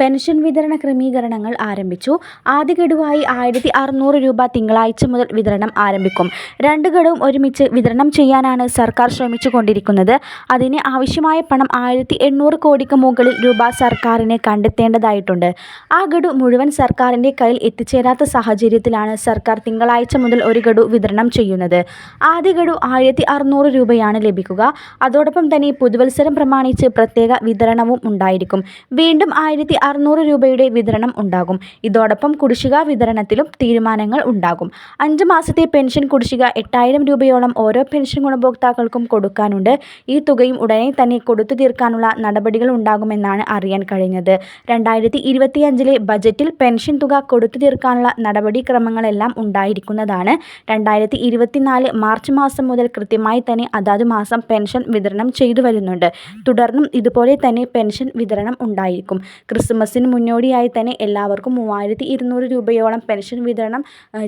Pension വിതരണ ക്രമീകരണങ്ങൾ ആരംഭിച്ചു. ആദ്യ ഗഡുവായി ആയിരത്തി അറുന്നൂറ് രൂപ തിങ്കളാഴ്ച മുതൽ വിതരണം ആരംഭിക്കും. രണ്ട് ഗഡുവും ഒരുമിച്ച് വിതരണം ചെയ്യാനാണ് സർക്കാർ ശ്രമിച്ചുകൊണ്ടിരിക്കുന്നത്. അതിന് ആവശ്യമായ പണം ആയിരത്തി എണ്ണൂറ് കോടിക്ക് മുകളിൽ രൂപ സർക്കാരിന് കണ്ടെത്തേണ്ടതായിട്ടുണ്ട്. ആ ഗഡു മുഴുവൻ സർക്കാരിന്റെ കയ്യിൽ എത്തിച്ചേരാത്ത സാഹചര്യത്തിലാണ് സർക്കാർ തിങ്കളാഴ്ച മുതൽ ഒരു ഗഡു വിതരണം ചെയ്യുന്നത്. ആദ്യ ഗഡു ആയിരത്തി അറുന്നൂറ് രൂപയാണ് ലഭിക്കുക. അതോടൊപ്പം തന്നെ പുതുവത്സരം പ്രമാണിച്ച് പ്രത്യേക വിതരണവും ഉണ്ടായിരിക്കും. വീണ്ടും ആയിരത്തി അറുന്നൂറ് രൂപയുടെ വിതരണം ഉണ്ടാകും. ഇതോടൊപ്പം കുടിശ്ശിക വിതരണത്തിലും തീരുമാനങ്ങൾ ഉണ്ടാകും. അഞ്ച് മാസത്തെ പെൻഷൻ കുടിശ്ശിക എട്ടായിരം രൂപയോളം ഓരോ പെൻഷൻ ഗുണഭോക്താക്കൾക്കും കൊടുക്കാനുണ്ട്. ഈ തുകയും ഉടനെ തന്നെ കൊടുത്തു തീർക്കാനുള്ള നടപടികൾ ഉണ്ടാകുമെന്നാണ് അറിയാൻ കഴിഞ്ഞത്. രണ്ടായിരത്തി ഇരുപത്തിയഞ്ചിലെ ബജറ്റിൽ പെൻഷൻ തുക കൊടുത്തു തീർക്കാനുള്ള നടപടിക്രമങ്ങളെല്ലാം ഉണ്ടായിരിക്കുന്നതാണ്. രണ്ടായിരത്തി ഇരുപത്തിനാല് മാർച്ച് മാസം മുതൽ കൃത്യമായി തന്നെ അതാത് മാസം പെൻഷൻ വിതരണം ചെയ്തു വരുന്നുണ്ട്. തുടർന്നും ഇതുപോലെ തന്നെ പെൻഷൻ വിതരണം ഉണ്ടായിരിക്കും. ക്രിസ്മസിന് മുന്നോടിയായി തന്നെ എല്ലാവർക്കും മൂവായിരത്തി ഇരുന്നൂറ് രൂപയോളം പെൻഷൻ വിതരണം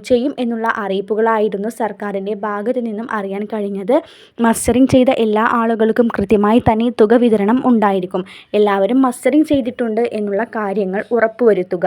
ചെയ്യും എന്നുള്ള അറിയിപ്പുകളായിരുന്നു സർക്കാരിന്റെ ഭാഗത്ത് നിന്നും അറിയാൻ കഴിഞ്ഞത്. മസ്റ്ററിംഗ് ചെയ്ത എല്ലാ ആളുകൾക്കും കൃത്യമായി തന്നെ തുക വിതരണം ഉണ്ടായിരിക്കും. എല്ലാവരും മസ്റ്ററിംഗ് ചെയ്തിട്ടുണ്ട് എന്നുള്ള കാര്യങ്ങൾ ഉറപ്പുവരുത്തുക.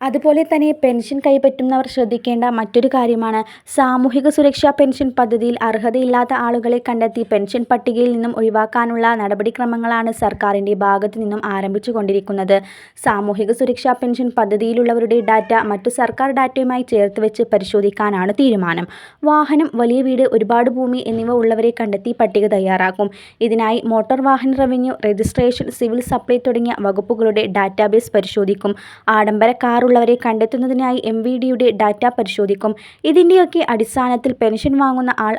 അതുപോലെ തന്നെ പെൻഷൻ കൈപ്പറ്റുന്നവർ ശ്രദ്ധിക്കേണ്ട മറ്റൊരു കാര്യമാണ് സാമൂഹിക സുരക്ഷാ പെൻഷൻ പദ്ധതിയിൽ അർഹതയില്ലാത്ത ആളുകളെ കണ്ടെത്തി പെൻഷൻ പട്ടികയിൽ നിന്നും ഒഴിവാക്കാനുള്ള നടപടിക്രമങ്ങളാണ് സർക്കാരിന്റെ ഭാഗത്തു നിന്നും ആരംഭിച്ചു കൊണ്ടിരിക്കുന്നത് സാമൂഹിക സുരക്ഷാ പെൻഷൻ പദ്ധതിയിലുള്ളവരുടെ ഡാറ്റ മറ്റു സർക്കാർ ഡാറ്റയുമായി ചേർത്ത് വെച്ച് പരിശോധിക്കാനാണ് തീരുമാനം. വാഹനം വലിയ വീട് ഒരുപാട് ഭൂമി എന്നിവ ഉള്ളവരെ കണ്ടെത്തി പട്ടിക തയ്യാറാക്കും. ഇതിനായി മോട്ടോർ വാഹന റവന്യൂ രജിസ്ട്രേഷൻ സിവിൽ സപ്ലൈ തുടങ്ങിയ വകുപ്പുകളുടെ ഡാറ്റാബേസ് പരിശോധിക്കും. ആഡംബര കാറുള്ള ഉള്ളവരെ കണ്ടെത്തുന്നതിനായി എം വി ഡിയുടെ ഡാറ്റ പരിശോധിക്കും. ഇതിന്റെയൊക്കെ അടിസ്ഥാനത്തിൽ പെൻഷൻ വാങ്ങുന്ന ആൾ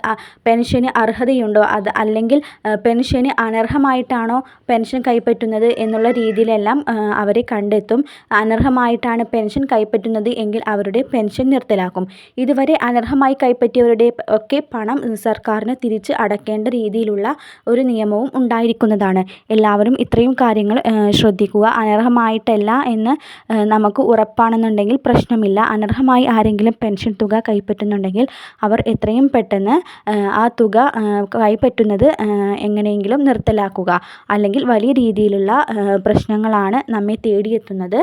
പെൻഷന് അർഹതയുണ്ടോ? അത് അല്ലെങ്കിൽ പെൻഷന് അനർഹമായിട്ടാണോ പെൻഷൻ കൈപ്പറ്റുന്നത് എന്നുള്ള രീതിയിലെല്ലാം അവരെ കണ്ടെത്തും. അനർഹമായിട്ടാണ് പെൻഷൻ കൈപ്പറ്റുന്നത് എങ്കിൽ അവരുടെ പെൻഷൻ നിർത്തലാക്കും. ഇതുവരെ അനർഹമായി കൈപ്പറ്റിയവരുടെ ഒക്കെ പണം സർക്കാരിന് തിരിച്ച് അടക്കേണ്ട രീതിയിലുള്ള ഒരു നിയമവും ഉണ്ടായിരിക്കുന്നതാണ്. എല്ലാവരും ഇത്രയും കാര്യങ്ങൾ ശ്രദ്ധിക്കുക. അനർഹമായിട്ടല്ല എന്ന് നമുക്ക് ഉറപ്പാണ് ആണെന്നുണ്ടെങ്കിൽ പ്രശ്നമില്ല. അനർഹമായി ആരെങ്കിലും പെൻഷൻ തുക കൈപ്പറ്റുന്നുണ്ടെങ്കിൽ അവർ എത്രയും പെട്ടെന്ന് ആ തുക കൈപ്പറ്റുന്നത് എങ്ങനെയെങ്കിലും നിർത്തലാക്കുക. അല്ലെങ്കിൽ വലിയ രീതിയിലുള്ള പ്രശ്നങ്ങളാണ് നമ്മെ തേടിയെത്തുന്നത്.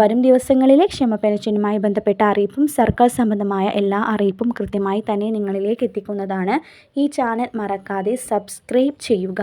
വരും ദിവസങ്ങളിലെ ക്ഷമ പെൻഷനുമായി ബന്ധപ്പെട്ട അറിയിപ്പും സർക്കാർ സംബന്ധമായ എല്ലാ അറിയിപ്പും കൃത്യമായി തന്നെ നിങ്ങളിലേക്ക് എത്തിക്കുന്നതാണ്. ഈ ചാനൽ മറക്കാതെ സബ്സ്ക്രൈബ് ചെയ്യുക.